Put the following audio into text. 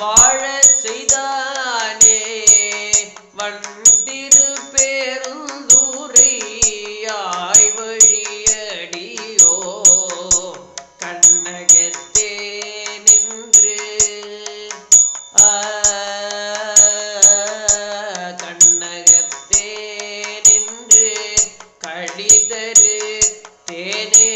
வாழச் செய்தானே வந்திரு பேரும் தேனே